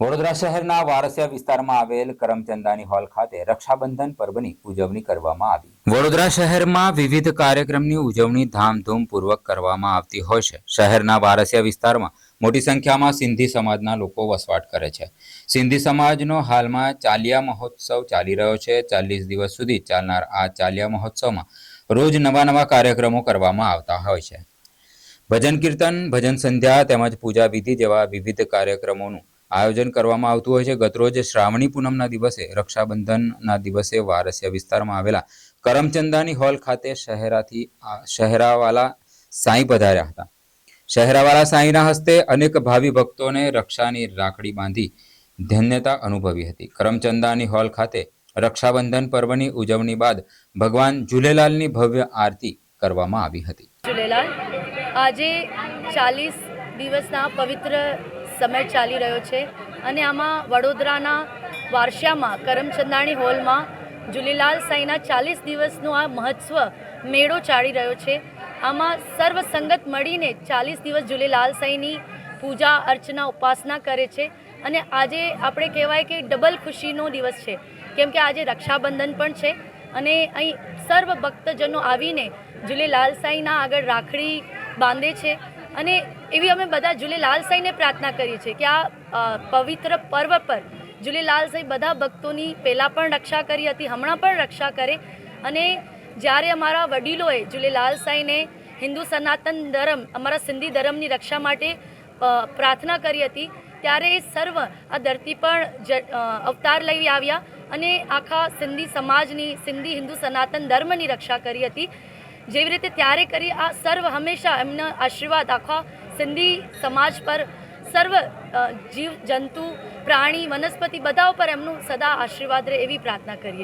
વડોદરા શહેરના વારસિયા વિસ્તારમાં આવેલ કરમચંદાની હોલ ખાતે રક્ષાબંધન પર્વની ઉજવણી કરવામાં આવી. વડોદરા શહેરમાં વિવિધ કાર્યક્રમની ઉજવણી ધામધૂમપૂર્વક કરવામાં આવતી હોય છે. શહેરના વારસિયા વિસ્તારમાં મોટી સંખ્યામાં સિંધી સમાજના લોકો વસવાટ કરે છે. સિંધી સમાજનો હાલમાં ચાલિયા મહોત્સવ ચાલી રહ્યો છે. ચાલીસ દિવસ સુધી ચાલનાર આ ચાલિયા મહોત્સવમાં રોજ નવા નવા કાર્યક્રમો કરવામાં આવતા હોય છે. ભજન કીર્તન, ભજન સંધ્યા તેમજ પૂજા વિધિ જેવા વિવિધ કાર્યક્રમોનું આયોજન કરવામાં આવતું હોય છે. ગતરોજ શ્રાવણી પૂનમના દિવસે રક્ષાબંધનના દિવસે વારસિયા વિસ્તારમાં આવેલા કરમચંદાની હોલ ખાતે શહેરાથી શહેરાવાલા સાંઈ પધાર્યા હતા. શહેરાવાલા સાંઈના હસ્તે અનેક ભાવિ ભક્તોને રક્ષાની રાખડી બાંધી ધન્યતા અનુભવી હતી. કરમચંદાની હોલ ખાતે રક્ષાબંધન પર્વની ઉજવણી બાદ ભગવાન ઝૂલેલાલની ભવ્ય આરતી કરવામાં આવી હતી. ઝૂલેલાલ, આજે ચાલીસ દિવસના પવિત્ર સમય ચાલી રહ્યો છે અને આમાં વડોદરાના વારસિયામાં, કરમચંદાણી હોલમાં જુલીલાલ સાંઈના ચાલીસ દિવસનો આ મહોત્સવ મેળો ચાલી રહ્યો છે. આમાં સર્વસંગત મળીને ચાલીસ દિવસ જુલીલાલ સાંઈની પૂજા અર્ચના ઉપાસના કરે છે અને આજે આપણે કહેવાય કે ડબલ ખુશીનો દિવસ છે. કેમ કે આજે રક્ષાબંધન પણ છે અને અહીં સર્વ ભક્તજનો આવીને જુલીલાલ સાંઈના આગળ રાખડી બાંધે છે. અને એવી અમે બધા ઝૂલેલાલ સાંઈને પ્રાર્થના કરીએ છીએ કે આ પવિત્ર પર્વ પર ઝૂલેલાલ સાંઈ બધા ભક્તોની પહેલાં પણ રક્ષા કરી હતી, હમણાં પણ રક્ષા કરે. અને જ્યારે અમારા વડીલોએ ઝૂલેલાલ સાંઈને હિન્દુ સનાતન ધર્મ, અમારા સિંધી ધર્મની રક્ષા માટે પ્રાર્થના કરી હતી, ત્યારે એ સર્વ આ ધરતી પર અવતાર લઈ આવ્યા અને આખા સિંધી સમાજની, સિંધી હિન્દુ સનાતન ધર્મની રક્ષા કરી હતી. જેવી રીતે ત્યારે કરી આ સર્વ હંમેશા એમના આશીર્વાદ આખા સિંધી સમાજ પર, સર્વ જીવ, જંતુ, પ્રાણી, વનસ્પતિ બધા ઉપર એમનું સદા આશીર્વાદ રહે એવી પ્રાર્થના કરીએ